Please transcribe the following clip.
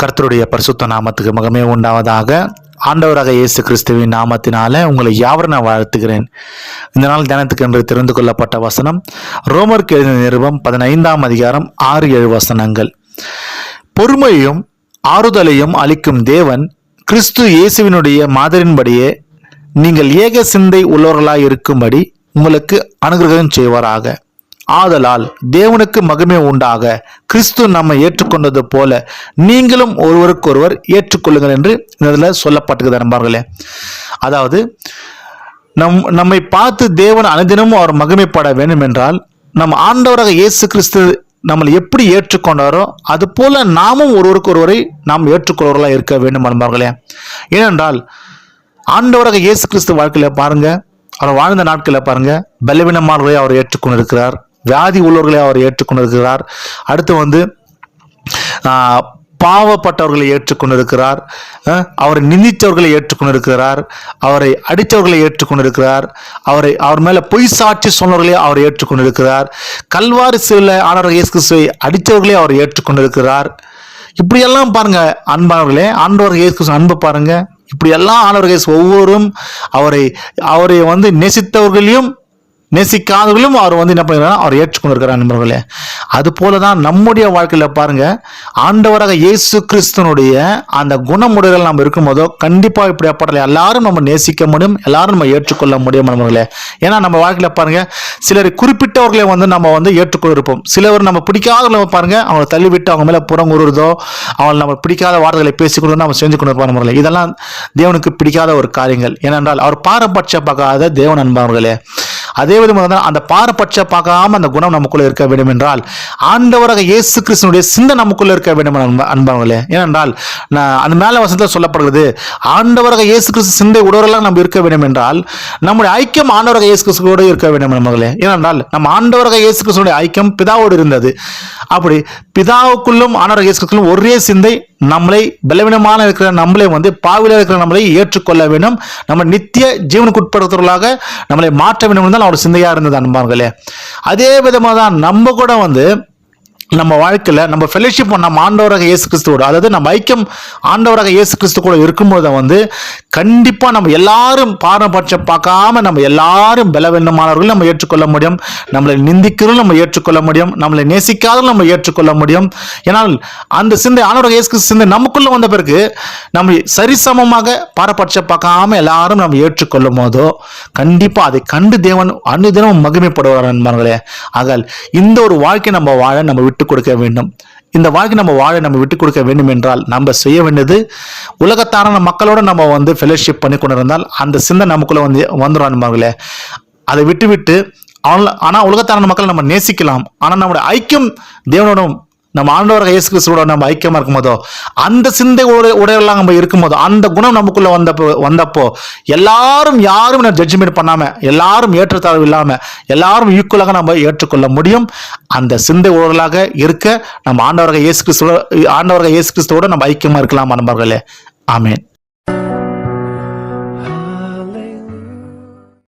கர்த்தருடைய பரிசுத்த நாமத்துக்கு மகமே உண்டாவதாக. ஆண்டவராக இயேசு கிறிஸ்துவின் நாமத்தினால உங்களை யாவரும் நான் வாழ்த்துகிறேன். இந்த நாள் தினத்துக்கு என்று தெரிந்து கொள்ளப்பட்ட வசனம் ரோமருக்கு எழுதின நிருபம் பதினைந்தாம் அதிகாரம் ஆறு ஏழு வசனங்கள். பொறுமையும் ஆறுதலையும் அளிக்கும் தேவன் கிறிஸ்து இயேசுவினுடைய மாதிரின்படியே நீங்கள் ஏக சிந்தை உள்ளவர்களாய் இருக்கும்படி உங்களுக்கு அனுகிரகம் செய்வாராக. ஆதலால் தேவனுக்கு மகிமை உண்டாக கிறிஸ்து நம்மை ஏற்றுக்கொண்டது போல நீங்களும் ஒருவருக்கொருவர் ஏற்றுக்கொள்ளுங்கள் என்று இதில் சொல்லப்பட்டிருக்கிறது நண்பர்களே அதாவது நம் நம்மை பார்த்து தேவன் அனுதினமும் அவர் மகிமைப்பட வேண்டும் என்றால் நம் ஆண்டவராக இயேசு கிறிஸ்து நம்மளை எப்படி ஏற்றுக்கொண்டாரோ அது போல நாமும் ஒருவருக்கு ஒருவரை நாம் ஏற்றுக்கொள்வர்களாக இருக்க வேண்டும் நண்பர்களே ஏனென்றால் ஆண்டவராக இயேசு கிறிஸ்து வாழ்க்கையில் பாருங்கள் அவர் வாழ்ந்த நாட்களில் பாருங்க பலவீனமானவர்களை அவர் ஏற்றுக்கொண்டிருக்கிறார். வியாதி உள்ளவர்களை அவர் ஏற்றுக்கொண்டிருக்கிறார். அடுத்து வந்து பாவப்பட்டவர்களை ஏற்றுக்கொண்டிருக்கிறார். அவரை நிந்தித்தவர்களை ஏற்றுக்கொண்டிருக்கிறார். அவரை அடித்தவர்களை ஏற்றுக்கொண்டிருக்கிறார். அவரை அவர் மேலே பொய் சாட்சி சொன்னவர்களே அவர் ஏற்றுக்கொண்டிருக்கிறார். கல்வாரி சில ஆனவர் இயேசு கிறிஸ்துவை அடித்தவர்களே அவர் ஏற்றுக்கொண்டிருக்கிறார். இப்படியெல்லாம் பாருங்க அன்பானவர்களே ஆண்டவர் இயேசு அன்பு பாருங்க. இப்படியெல்லாம் ஆண்டவர் இயேசு ஒவ்வொருவரும் அவரை அவரை வந்து நேசித்தவர்களையும் நேசிக்காதவர்களும் அவர் வந்து என்ன பண்ணுறாரு அவர் ஏற்றுக்கொண்டிருக்கிறார் நண்பர்களே. அது போல தான் நம்முடைய வாழ்க்கையில் பாருங்க ஆண்டவராக இயேசு கிறிஸ்துனுடைய அந்த குணமுறைகள் நம்ம இருக்கும்போதோ கண்டிப்பாக இப்படியாப்பட்ட எல்லாரும் நம்ம நேசிக்க முடியும் எல்லாரும் நம்ம ஏற்றுக்கொள்ள முடியும் நண்பர்களே. ஏன்னா நம்ம வாழ்க்கையில் பாருங்க சிலர் குறிப்பிட்டவர்களை வந்து நம்ம வந்து ஏற்றுக்கொள்ளிருப்போம் சிலவர் நம்ம பிடிக்காதவர்களை பாருங்க அவங்களை தள்ளிவிட்டு அவங்க மேலே புறங்குறுதோ அவங்களை நம்ம பிடிக்காத வார்த்தைகளை பேசிக்கொண்டு நம்ம செஞ்சு கொண்டு இருப்போம் நண்பர்களே. இதெல்லாம் தேவனுக்கு பிடிக்காத ஒரு காரியங்கள். ஏனென்றால் அவர் பாரபட்ச பார்க்காத தேவன் நண்பர்களே. அதே விதமாக தான் அந்த பாரபட்ச பார்க்காம அந்த குணம் நமக்குள்ள இருக்க வேண்டும் என்றால் ஆண்டவராக இயேசு கிறிஸ்தனுடைய சிந்தை நமக்குள்ள இருக்க வேண்டும் அன்ப- ஏனென்றால் அந்த மேல வசனத்தில் சொல்லப்படுகிறது ஆண்டவராக இயேசு கிறிஸ்து சிந்தை உடவரெல்லாம் நம்ம இருக்க வேண்டும் என்றால் நம்முடைய ஐக்கியம் ஆண்டவராக இயேசு கிறிஸ்துவோடு இருக்க வேண்டும் நண்பர்களே ஏனென்றால் நம்ம ஆண்டவராக இயேசு கிறிஸ்துடைய ஐக்கியம் பிதாவோடு இருந்தது. அப்படி பிதாவுக்குள்ளும் ஆண்டவராக இயேசு கிறிஸ்துவும் ஒரே சிந்தை நம்மளை பலவீனமான இருக்கிற நம்மளை வந்து பாவில இருக்கிற நம்மளை ஏற்றுக்கொள்ள வேண்டும். நம்ம நித்திய ஜீவனுக்கு உட்படுத்துவர்களாக நம்மளை மாற்ற வேண்டும் என்றால் அவர் சிந்தையா இருந்தது அன்பார்களே. அதே விதமாக தான் நம்ம கூட வந்து நம்ம வாழ்க்கையில் நம்ம ஃபெலோஷிப் நம்ம ஆண்டவராக இயேசு கிறிஸ்துவோட அதாவது நம்ம ஐக்கியம் ஆண்டவராக இயேசு கிறிஸ்து கூட இருக்கும்போது வந்து கண்டிப்பாக நம்ம எல்லாரும் பாரபட்சம் பார்க்காம நம்ம எல்லாரும் பலவீனமானவர்களும் நம்ம ஏற்றுக்கொள்ள முடியும். நம்மளை நிந்திக்கிறவர்கள் நம்ம ஏற்றுக்கொள்ள முடியும். நம்மளை நேசிக்காதவர்கள் நம்ம ஏற்றுக்கொள்ள முடியும். ஏன்னால் அந்த சிந்தை ஆண்டவராக இயேசு கிறிஸ்து சிந்தை நமக்குள்ள வந்த பிறகு நம்ம சரிசமமாக பாரபட்சம் பார்க்காம எல்லாரும் நம்ம ஏற்றுக்கொள்ளும் போதோ கண்டிப்பாக அதை கண்டு தேவன் அனுதினமும் மகிமைப்படுவார் நண்பர்களே ஆகல் இந்த ஒரு வாழ்க்கை நம்ம வாழ நம்ம விட்டு கொடுக்க வேண்டும். இந்த வாழ்க்கை நம்ம வாழ நம்ம விட்டு கொடுக்க வேண்டும் என்றால் நம்ம செய்ய வேண்டியது உலகத்தாரான மக்களோட நம்ம வந்து ஃபெலோஷிப் பண்ணி கொண்டு இருந்தால் அந்த சிந்தை நமக்குள்ள வந்து வந்துடும் நண்பர்களே அதை விட்டு விட்டு அவங்கள ஆனால் உலகத்தாரான மக்களை நம்ம நேசிக்கலாம். ஆனால் நம்முடைய ஐக்கியம் தேவனோடும் நம்ம ஆண்டவர்கள் இயேசு கிறிஸ்துவோட நம்ம ஐக்கியமாக இருக்கும்போதோ அந்த சிந்தை உடை உடையெல்லாம் நம்ம இருக்கும்போதோ அந்த குணம் நமக்குள்ள வந்தப்போ வந்தப்போ எல்லாரும் யாரும் நம்ம ஜட்ஜ்மெண்ட் பண்ணாமல் எல்லாரும் ஏற்றத்தாழ்வு இல்லாமல் எல்லாரும் ஈக்குவலாக நம்ம ஏற்றுக்கொள்ள முடியும். அந்த சிந்தை உடலாக இருக்க நம்ம ஆண்டவர்கள் இயேசு கிறிஸ்துவோட ஆண்டவர்கள் இயேசு கிறிஸ்துவோட நம்ம ஐக்கியமாக இருக்கலாம் நண்பர்களே? ஆமேன்.